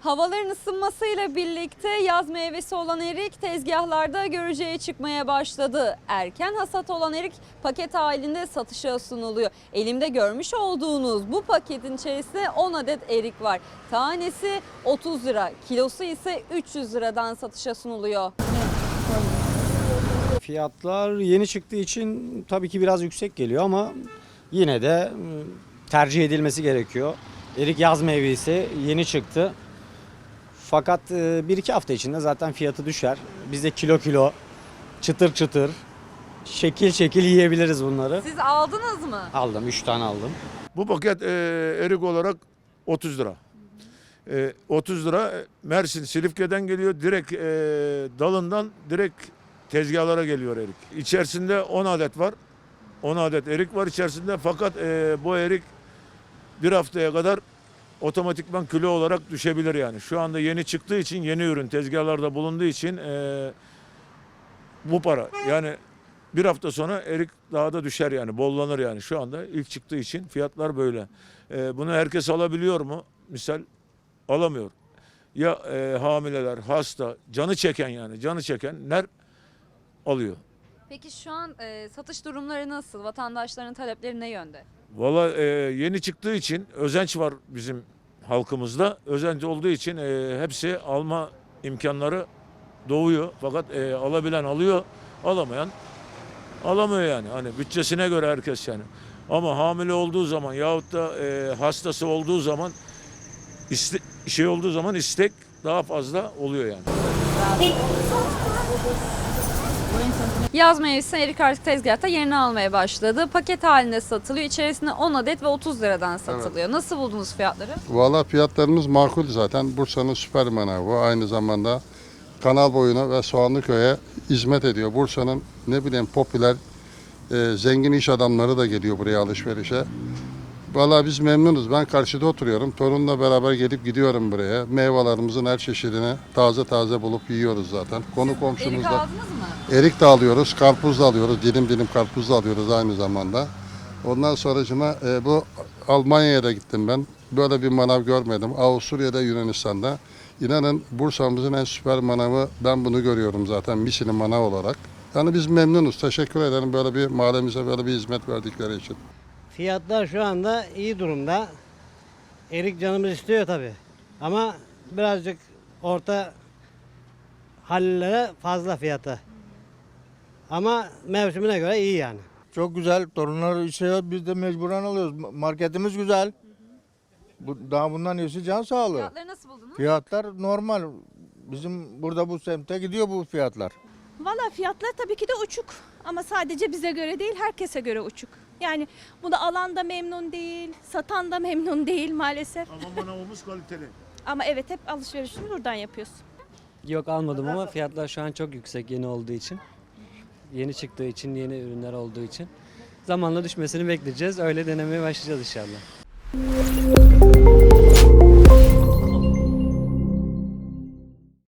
Havaların ısınmasıyla birlikte yaz meyvesi olan erik tezgahlarda görücüye çıkmaya başladı. Erken hasat olan erik paket halinde satışa sunuluyor. Elimde görmüş olduğunuz bu paketin içerisinde 10 adet erik var. Tanesi 30 lira, kilosu ise 300 liradan satışa sunuluyor. Fiyatlar yeni çıktığı için tabii ki biraz yüksek geliyor ama yine de ıı, tercih edilmesi gerekiyor. Erik yaz meyvesi yeni çıktı. Fakat ıı, bir iki hafta içinde zaten fiyatı düşer. Biz de kilo kilo, çıtır çıtır, şekil şekil yiyebiliriz bunları. Siz aldınız mı? Aldım, 3 tane aldım. Bu paket e, erik olarak 30 lira. E, 30 lira Mersin Silifke'den geliyor. Direkt e, dalından direkt tezgahlara geliyor erik. İçerisinde 10 adet var. 10 adet erik var içerisinde fakat e, bu erik bir haftaya kadar otomatikman kilo olarak düşebilir yani. Şu anda yeni çıktığı için yeni ürün tezgahlarda bulunduğu için e, bu para yani bir hafta sonra erik daha da düşer yani bollanır yani şu anda ilk çıktığı için fiyatlar böyle. Ee, bunu herkes alabiliyor mu? Misal alamıyor. Ya e, hamileler, hasta, canı çeken yani canı çekenler alıyor. Peki şu an e, satış durumları nasıl? Vatandaşların talepleri ne yönde? Valla e, yeni çıktığı için özenç var bizim halkımızda. Özenç olduğu için e, hepsi alma imkanları doğuyor. Fakat e, alabilen alıyor, alamayan alamıyor yani. Hani bütçesine göre herkes yani. Ama hamile olduğu zaman yahut da e, hastası olduğu zaman iste, şey olduğu zaman istek daha fazla oluyor yani. Yaz meyvesi erik artık tezgahta yerini almaya başladı. Paket halinde satılıyor. İçerisinde 10 adet ve 30 liradan satılıyor. Nasıl buldunuz fiyatları? Valla fiyatlarımız makul zaten. Bursa'nın süper manavı aynı zamanda kanal boyuna ve Soğanlıköy'e hizmet ediyor. Bursa'nın ne bileyim popüler e, zengin iş adamları da geliyor buraya alışverişe. Valla biz memnunuz. Ben karşıda oturuyorum. Torunla beraber gelip gidiyorum buraya. Meyvelerimizin her çeşidini taze taze bulup yiyoruz zaten. Konu Erik aldınız mı? Erik de alıyoruz, karpuz da alıyoruz, dilim dilim karpuz da alıyoruz aynı zamanda. Ondan sonracıma e, bu Almanya'ya da gittim ben. Böyle bir manav görmedim. Avusturya'da, Yunanistan'da. İnanın Bursa'mızın en süper manavı ben bunu görüyorum zaten Michelin manav olarak. Yani biz memnunuz. Teşekkür ederim böyle bir mahallemize böyle bir hizmet verdikleri için. Fiyatlar şu anda iyi durumda. Erik canımız istiyor tabi. Ama birazcık orta hallilere fazla fiyatı. Ama mevsimine göre iyi yani. Çok güzel. Torunlar içiyor. Biz de mecburen alıyoruz. Marketimiz güzel. Bu, daha bundan iyisi can sağlığı. Fiyatları nasıl buldunuz? Fiyatlar normal. Bizim burada bu semte gidiyor bu fiyatlar. Valla fiyatlar tabii ki de uçuk. Ama sadece bize göre değil, herkese göre uçuk. Yani bunu alan da memnun değil, satan da memnun değil maalesef. Ama manavımız kaliteli. Ama evet hep alışverişini buradan yapıyorsun. Yok almadım ama fiyatlar şu an çok yüksek yeni olduğu için. Yeni çıktığı için, yeni ürünler olduğu için. Zamanla düşmesini bekleyeceğiz. Öyle denemeye başlayacağız inşallah.